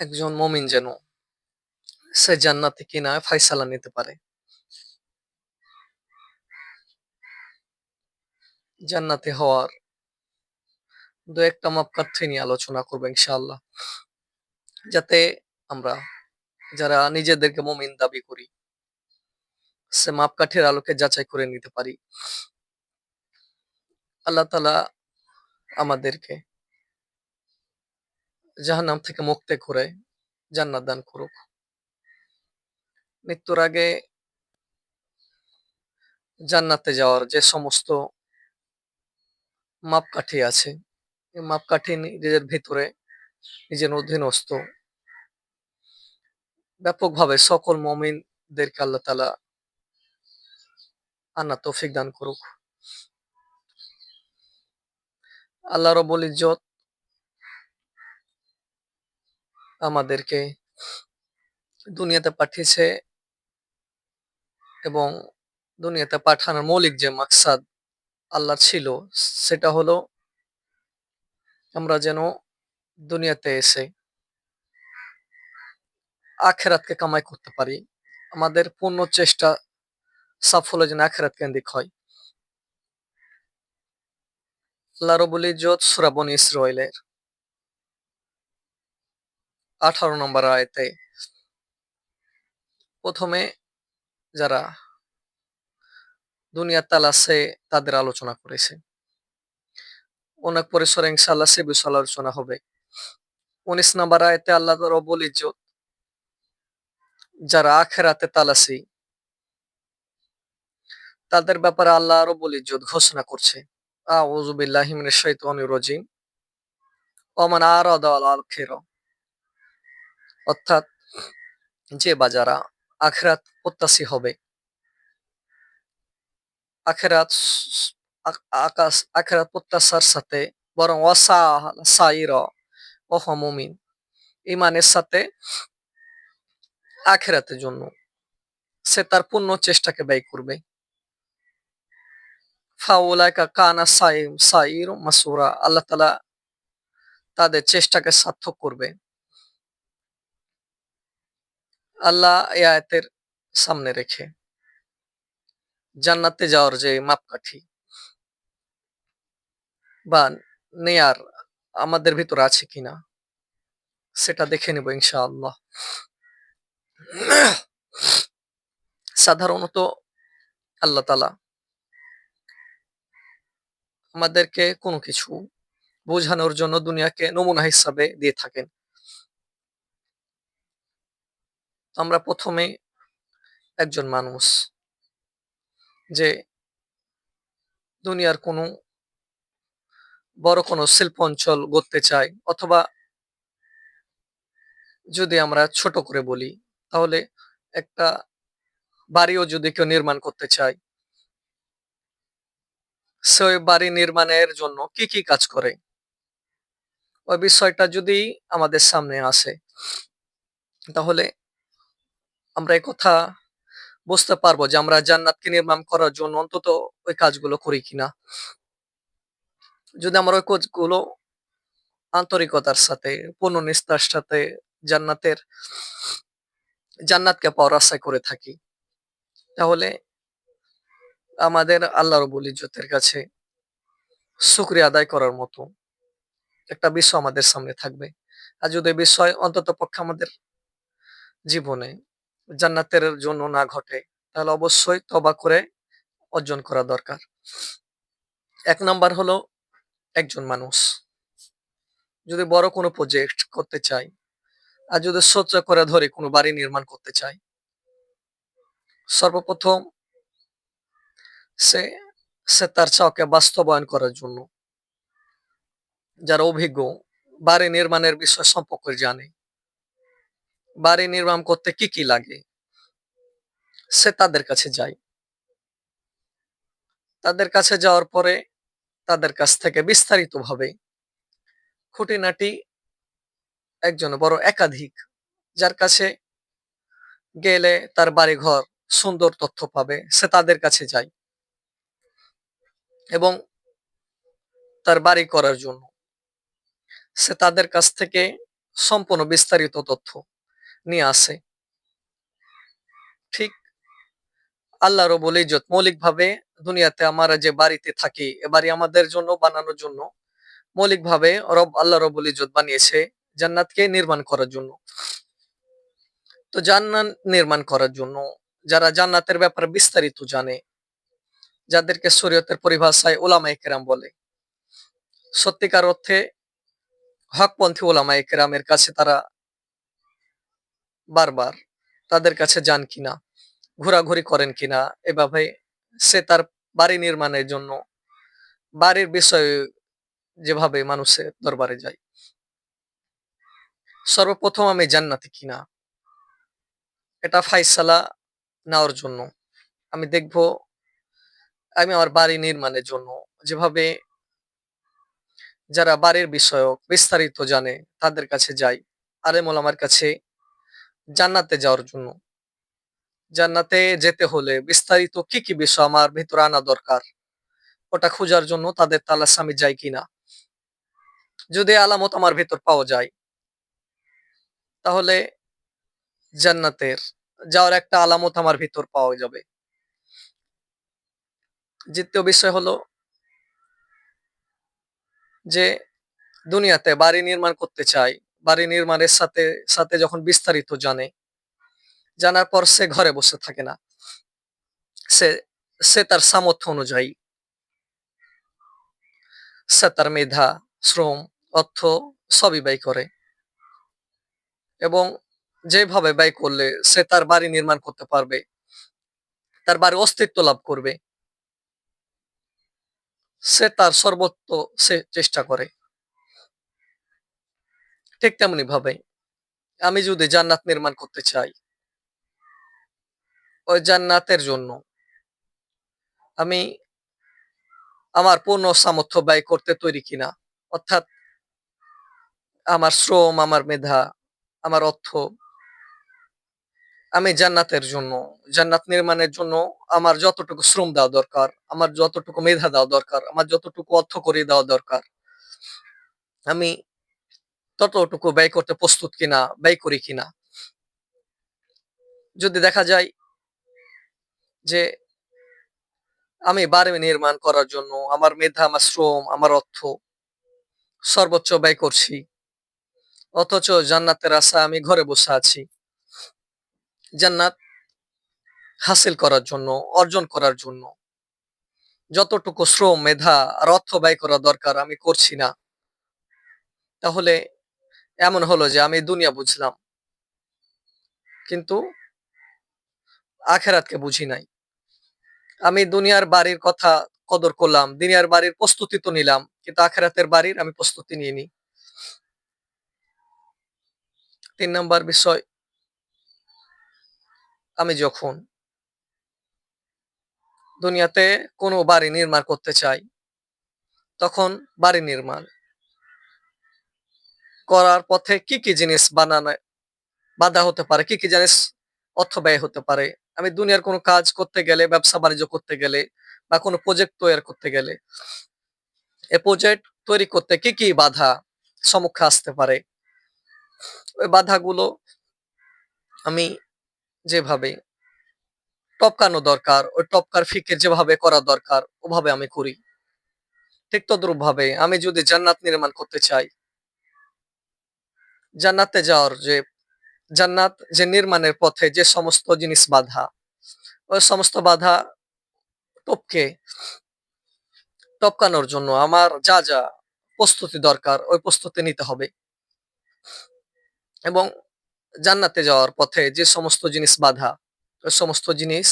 একজন মমিন যেন সে জান্নাতে কিনা ফাইসালা নিতে পারে। জান্নাতে হওয়ার দু একটা মাপকাঠি নিয়ে আলোচনা করব ইনশাআল্লাহ। যাতে আমরা যারা নিজেদেরকে মমিন দাবি করি, সে মাপকাঠির আলোকে যাচাই করে নিতে পারি। আল্লাহ তালা আমাদেরকে জাহান্নাম থেকে মুক্তি করে জান্নাত দান করুক। মৃত্যুর আগে জান্নাতে যাওয়ার যে সমস্ত মাপকাঠি আছে মাপকাঠি নিজের ভিতরে নিজের অধীনস্থ। ব্যাপকভাবে সকল মমিনদেরকে আল্লাহ তালা আন্না তৌফিক দান করুক। আল্লাহ রবুল ইজ্জত আমাদেরকে দুনিয়াতে পাঠিয়েছে এবং দুনিয়াতে পাঠানোর মৌলিক যে মাকসাদ আল্লাহ ছিল, সেটা হলো আমরা যেন দুনিয়াতে এসে আখেরাতকে কামাই করতে পারি। আমাদের পূর্ণ চেষ্টা সাফল্য যেন আখেরাত কেন্দ্রিক হয়। আল্লাহ রবুল ইজ্জত সুরাবন ইসরায়েলের আঠারো নম্বর আয়তে। প্রথমে যারা দুনিয়ার তালাসে তাদের আলোচনা করেছে। অনেক পরিসরে ইনশাল্লাহ সে বিষয় আলোচনা হবে। উনিশ নম্বর আয়তে আল্লাহ রবুল ইজ্জত। যারা আখেরাতে তালাসি তাদের ব্যাপারে আল্লাহ রবুল ইজ্জত ঘোষণা করছে। আউযুবিল্লাহি মিনাশ শাইতানির রাজিম। ওমান আরাদা আল খের অর্থাৎ যে বাজারা আখেরাত প্রত্যাশী হবে। আখেরাত আকাশ, আখেরাত প্রত্যাশার সাথে বরং অসা সাইর, অহমমিন ইমানের সাথে আখেরাতের জন্য সে তার পূর্ণ চেষ্টাকে ব্যয় করবে। ফাউলাইকা কানা সাইম, সাইর, মাসুরা আল্লাহ তালা তাদের চেষ্টাকে সার্থক করবে। আল্লাহ এ আয়াতের সামনে রেখে জান্নাতে যাওয়ার যে মাপকাঠি বা নেয়ার আমাদের ভিতর আছে কিনা, সেটা দেখে নেব ইনশাআল্লাহ। সাধারণত আল্লাহ তালা আমাদেরকে কোনো কিছু বোঝানোর জন্য দুনিয়াকে নমুনা হিসাবে দিয়ে থাকেন। আমরা প্রথমে একজন মানুষ যে দুনিয়ার কোনো বড় কোনো শিল্প অঞ্চল গড়তে চাই অথবা যদি আমরা ছোট করে বলি, তাহলে একটা বাড়িও যদি কেউ নির্মাণ করতে চায়, সে বাড়ি নির্মাণের জন্য কি কি কাজ করে? ওই বিষয়টা যদি আমাদের সামনে আসে, তাহলে আমরা কথা বুঝতে পারব যে আমরা জান্নাতকে নির্মাণ করার জন্য অন্তত ওই কাজগুলো করি কিনা। যদি আমরা ওই কাজগুলো আন্তরিকতার সাথে পূর্ণ নিস্তার সাথে জান্নাতের, জান্নাতকে পাওয়ার আশায় করে থাকি, তাহলে আমাদের আল্লাহ রবুল ইজ্জতের কাছে শুক্রিয়া আদায় করার মতো একটা বিষয় আমাদের সামনে থাকবে। আর যদি বিষয় অন্তত পক্ষে আমাদের জীবনে জান্নাতের জন্য না ঘটে, তাহলে অবশ্যই তবা করে অর্জন করা দরকার। এক নাম্বার হলো একজন মানুষ। যদি বড় কোনো প্রজেক্ট করতে চাই আর যদি সহ্য করে ধরে কোনো বাড়ি নির্মাণ করতে চাই সর্বপ্রথম সে সে তার চাওকে বাস্তবায়ন করার জন্য, যারা অভিজ্ঞ বাড়ি নির্মাণের বিষয় সম্পর্কে জানে। বাড়ি নির্মাণ করতে কি কি লাগে? সে তাদের কাছে যায় তাদের কাছে যাওয়ার পরে তাদের কাছ থেকে বিস্তারিতভাবে খুঁটিনাটি একজন বড় একাধিক, যার কাছে গেলে তার বাড়ি ঘর সুন্দর তথ্য পাবে, সে তাদের কাছে যায় এবং তার বাড়ি করার জন্য। সে তাদের কাছ থেকে সম্পূর্ণ বিস্তারিত তথ্য নিয়ে আসে। ঠিক আল্লাহ রবুল ইজত মৌলিকভাবে দুনিয়াতে আমরা যে বাড়িতে থাকি, এ বাড়ি আমাদের জন্য, বানানোর জন্য, মৌলিকভাবে রব, আল্লাহ রবুল ইজত বানিয়েছে জান্নাতকে নির্মাণ করার জন্য। তো জান্নাত নির্মাণ করার জন্য যারা জান্নাতের ব্যাপারে বিস্তারিত জানে, যাদেরকে শরীয়তের পরিভাষায় ওলামা একরাম বলে, সত্যিকার অর্থে হকপন্থী ওলামা একরামের কাছে তারা বারবার তাদের কাছে যান কিনা, ঘোরাঘুরি করেন কিনা এভাবে সে তার বাড়ি নির্মাণের জন্য, বাড়ির বিষয়ে যেভাবে মানুষের দরবারে যায়। সর্বপ্রথম আমি জান্নাতি কিনা, এটা ফাইসালা নেওয়ার জন্য। আমি দেখব, আমি আমার বাড়ি নির্মাণের জন্য। যেভাবে যারা বাড়ির বিষয়ক বিস্তারিত জানে, তাদের কাছে যাই। আলেমুল আমার কাছে জান্নাতে যাওয়ার জন্য। জান্নাতে যেতে হলে বিস্তারিত কি কি বিষয় আমার ভিতরে আনা দরকার, ওটা খোঁজার জন্য তাদের তালাশ আমি যাই কিনা। যদি আলামত আমার ভিতর পাওয়া যায়, তাহলে জান্নাতের যাওয়ার একটা আলামত আমার ভিতর পাওয়া যাবে। দ্বিতীয় বিষয় হলো যে দুনিয়াতে বাড়ি নির্মাণ করতে চাই বাড়ি নির্মাণের সাথে সাথে যখন বিস্তারিত জানে, জানার পর সে ঘরে বসে থাকে না। সে সে তার সামর্থ্য অনুযায়ী, সে তার মেধা, শ্রম, অর্থ সবই ব্যয় করে এবং যেভাবে ব্যয় করলে সে তার বাড়ি নির্মাণ করতে পারবে, তার বাড়ি অস্তিত্ব লাভ করবে, সে তার সর্বোত্ত সে চেষ্টা করে। ঠিক তেমনি ভাবে। আমি যদি জান্নাত নির্মাণ করতে চাই, ওই জান্নাতের জন্য আমি আমার পূর্ণ সামর্থ্য ব্যয় করতে তৈরি কিনা, অর্থাৎ আমার শ্রম, আমার মেধা, আমার অর্থ, আমি জান্নাতের জন্য, জান্নাত নির্মাণের জন্য আমার যতটুকু শ্রম দেওয়া দরকার, আমার যতটুকু মেধা দেওয়া দরকার, আমার যতটুকু অর্থ করে দেওয়া দরকার, আমি ততটুকু ব্যয় করতে প্রস্তুত কিনা, ব্যয় করি কিনা। যদি দেখা যায় যে আমি বাড়ি নির্মাণ করার জন্য আমার মেধা, আমার শ্রম, আমার অর্থ সর্বোচ্চ ব্যয় করছি, অথচ জান্নাতের আশা আমি ঘরে বসে আছি, জান্নাত হাসিল করার জন্য, অর্জন করার জন্য, যতটুকু শ্রম, মেধা আর অর্থ ব্যয় করা দরকার আমি করছি না, তাহলে এমন হলো যে আমি দুনিয়া বুঝলাম। কিন্তু আখেরাতকে বুঝি নাই। আমি দুনিয়ার বাড়ির কথা কদর করলাম, দুনিয়ার বাড়ির প্রস্তুতি তো নিলাম, কিন্তু আখেরাতের বাড়ির আমি প্রস্তুতি নিয়ে নি তিন নম্বর বিষয়, আমি যখন দুনিয়াতে কোনো বাড়ি নির্মাণ করতে চাই, তখন বাড়ি নির্মাণ। করার পথে কি কি জিনিস বানানো বাধা হতে পারে? কি কি জিনিস অর্থ ব্যয় হতে পারে? আমি দুনিয়ার কোনো কাজ করতে গেলে, ব্যবসা বাণিজ্য করতে গেলে বা কোনো প্রজেক্ট তৈরি করতে গেলে, এ প্রজেক্ট তৈরি করতে কি কি বাধা সম্মুখে আসতে পারে? ওই বাধাগুলো আমি যেভাবে টপকানো দরকার, ওই টপকার ফিকের যেভাবে করা দরকার, ওভাবে আমি করি। ঠিক তদ্রুপ ভাবে আমি যদি জান্নাত নির্মাণ করতে চাই জান্নাতে যাওয়ার যে, জান্নাত যে নির্মাণের পথে যে সমস্ত জিনিস বাধা ওই সমস্ত বাধা টপকে, টপকানোর জন্য আমার যা যা প্রস্তুতি দরকার, ওই প্রস্তুতি নিতে হবে। এবং জান্নাতে যাওয়ার পথে যে সমস্ত জিনিস বাধা ওই সমস্ত জিনিস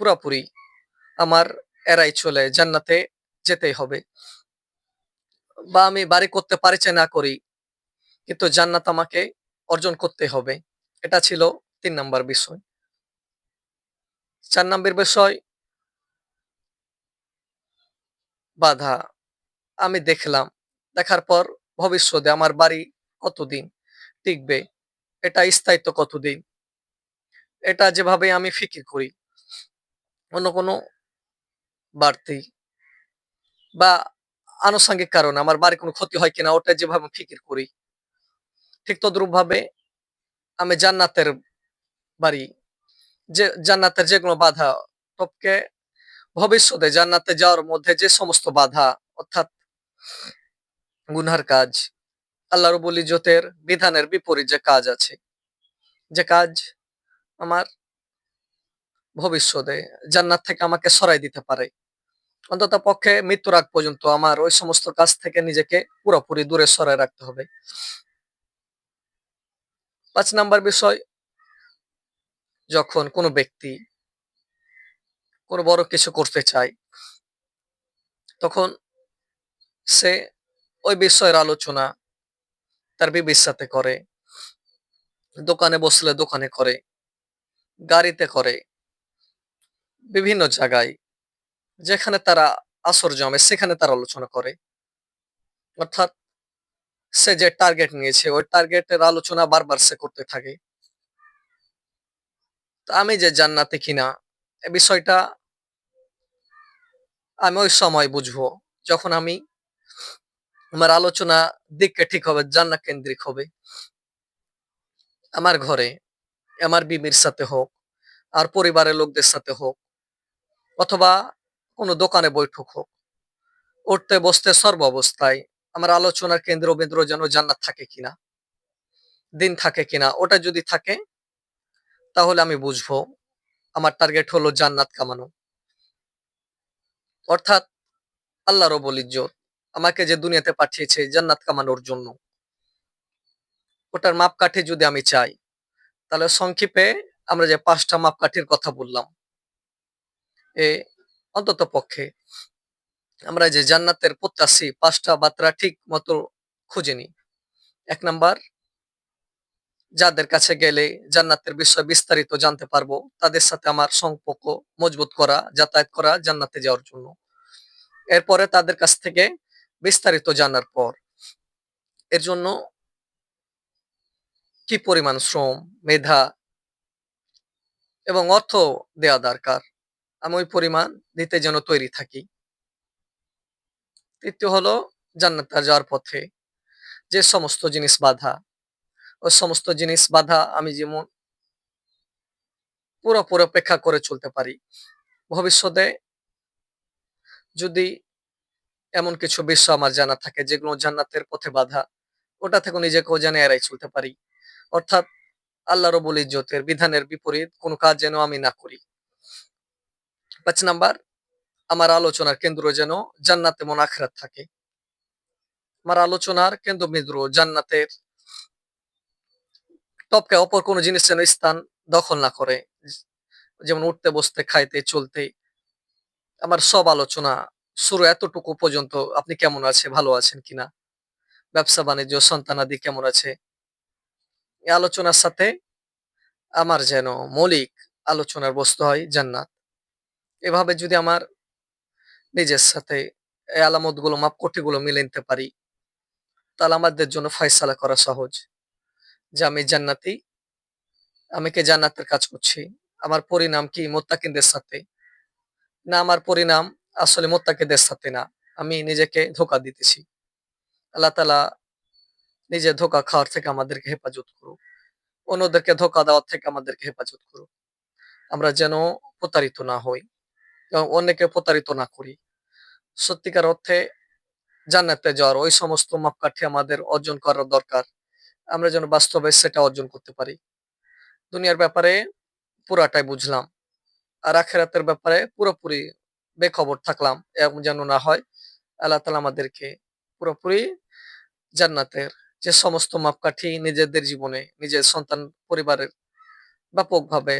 পুরাপুরি আমার এরাই চলে জান্নাতে যেতেই হবে। বা আমি বাড়ি করতে পারি না করি কিন্তু জান্নাত আমাকে অর্জন করতে হবে। এটা ছিল তিন নাম্বার বিষয়। চার নম্বর বিষয়, বাধা। আমি দেখলাম, দেখার পর ভবিষ্যতে আমার বাড়ি কতদিন টিকবে, এটা স্থায়িত্ব কতদিন, এটা যেভাবে আমি ফিকির করি, অন্য কোনো বাড়তি বা আনুষঙ্গিক কারণে আমার বাড়ি কোনো ক্ষতি হয় কিনা, ওটা যেভাবে ফিকির করি ঠিক তদ্রূপভাবে আমি জান্নাতের বাড়ি, যে জান্নাতের যে কোনো বাধা টপকে ভবিষ্যতে জান্নাতে যাওয়ার মধ্যে যে সমস্ত বাধা, অর্থাৎ গুনহার কাজ, আল্লাহ রবুল ইজতের বিধানের বিপরীত যে কাজ আছে, যে কাজ আমার ভবিষ্যতে জান্নাত থেকে আমাকে সরাই দিতে পারে। অন্তত পক্ষে মৃত্যুর আগ পর্যন্ত আমার ওই সমস্ত কাজ থেকে নিজেকে পুরোপুরি দূরে সরাই রাখতে হবে। পাঁচ নাম্বার বিষয়, যখন কোনো ব্যক্তি কোনো বড় কিছু করতে চায়, তখন সে ওই বিষয়ের আলোচনা তার বিবির সাথে করে, দোকানে বসলে দোকানে করে, গাড়িতে করে, বিভিন্ন জায়গায় যেখানে তারা আসর জমে সেখানে তারা আলোচনা করে। অর্থাৎ সে যে টার্গেট নিয়েছে, ওই টার্গেটের আলোচনা বারবার সে করতে থাকে। আমি যে জান্নাতে কিনা, এ বিষয়টা আমি ওই সময় বুঝব, যখন আমি আমার আলোচনা দিককে ঠিক হবে, জান্নাত কেন্দ্রিক হবে। আমার ঘরে, আমার বিবির সাথে হোক, আর পরিবারের লোকদের সাথে হোক, অথবা কোনো দোকানে বৈঠক হোক, উঠতে বসতে সর্ব অবস্থায় আমার আলোচনার কেন্দ্র বিন্দু যেন জান্নাত থাকে কিনা? দিন থাকে কিনা? ওটা যদি থাকে, তাহলে আমি বুঝব। আমার টার্গেট হলো জান্নাত কামানো। অর্থাৎ আল্লাহ রবুল ইজ্জত আমাকে যে দুনিয়াতে পাঠিয়েছে জান্নাত কামানোর জন্য, ওটার মাপকাঠি যদি আমি চাই, তাহলে সংক্ষেপে আমরা যে পাঁচটা মাপকাঠির কথা বললাম, এ অন্তত পক্ষে আমরা যে জান্নাতের প্রত্যাশী, পাঁচটা বার্তা ঠিক মতো খুঁজে নিই। এক নাম্বার, যাদের কাছে গেলে জান্নাতের বিষয়ে বিস্তারিত জানতে পারব, তাদের সাথে আমার সম্পর্ক মজবুত করা, যাতায়াত করা জান্নাতে যাওয়ার জন্য। এরপরে তাদের কাছ থেকে বিস্তারিত জানার পর, এর জন্য কি পরিমাণ শ্রম, মেধা এবং অর্থ দেয়া দরকার? আমি ওই পরিমাণ দিতে যেন তৈরি থাকি। তৃতীয় হলো জান্নাতে যাওয়ার পথে যে সমস্ত জিনিস বাধা। ওই সমস্ত জিনিস বাধা আমি যেমন পুরোপুরি অপেক্ষা করে চলতে পারি। ভবিষ্যতে যদি এমন কিছু বিষয় আমার জানা থাকে যেগুলো জান্নাতের পথে বাধা, ওটা থেকে নিজেকেও জানে এড়াই চলতে পারি। অর্থাৎ আল্লাহ রবুল ইজ্জতের বিধানের বিপরীত কোনো কাজ যেন আমি না করি। পাঁচ নাম্বার আমার আলোচনার কেন্দ্র যেন জান্নাতে মন আখরাত থাকে। আমার আলোচনার কেন্দ্রবিন্দু জান্নাতের টপকে অপর কোনো জিনিস যেন স্থান দখল না করে। যেমন উঠতে, বসতে, খাইতে, চলতে। আমার সব আলোচনা শুরু এতটুকু পর্যন্ত আপনি কেমন আছে, ভালো আছেন কিনা ব্যবসা, বাণিজ্য সন্তানাদি কেমন আছে? এই আলোচনার সাথে আমার যেন মৌলিক আলোচনার বস্তু হয় জান্নাত। এভাবে যদি আমার নিজের সাথে এই আলামতগুলো মাপকটি গুলো মিলে নিতে পারি। তাহলে আমাদের জন্য ফয়সালা করা সহজ। যে আমি জান্নাতি, আমি কে জান্নাতের কাজ করছি? আমার পরিণাম কি মোত্তাকিনদের সাথে? না, আমার পরিণাম আসলে মোত্তাকিদের সাথে না। আমি নিজেকে ধোকা দিতেছি। আল্লাহ তালা নিজে ধোকা খাওয়ার থেকে আমাদেরকে হেফাজত করুক। অন্যদেরকে ধোকা দেওয়ার থেকে আমাদেরকে হেফাজত করুক। আমরা যেন প্রতারিত না হই এবং অন্যকে প্রতারিত না করি। সত্যিকার অর্থে জান্নাতে যাওয়ার ওই সমস্ত মাপকাঠি আমাদের অর্জন করার দরকার। আমরা যেন বাস্তবে সেটা অর্জন করতে পারি। দুনিয়ার ব্যাপারে পুরাটাই বুঝলাম। আর আখেরাতের ব্যাপারে পুরোপুরি বেখবর থাকলাম, এরকম যেন না হয়। আল্লাহ তালা আমাদেরকে পুরোপুরি জান্নাতের যে সমস্ত মাপকাঠি নিজেদের জীবনে, নিজের সন্তান, পরিবারের ব্যাপকভাবে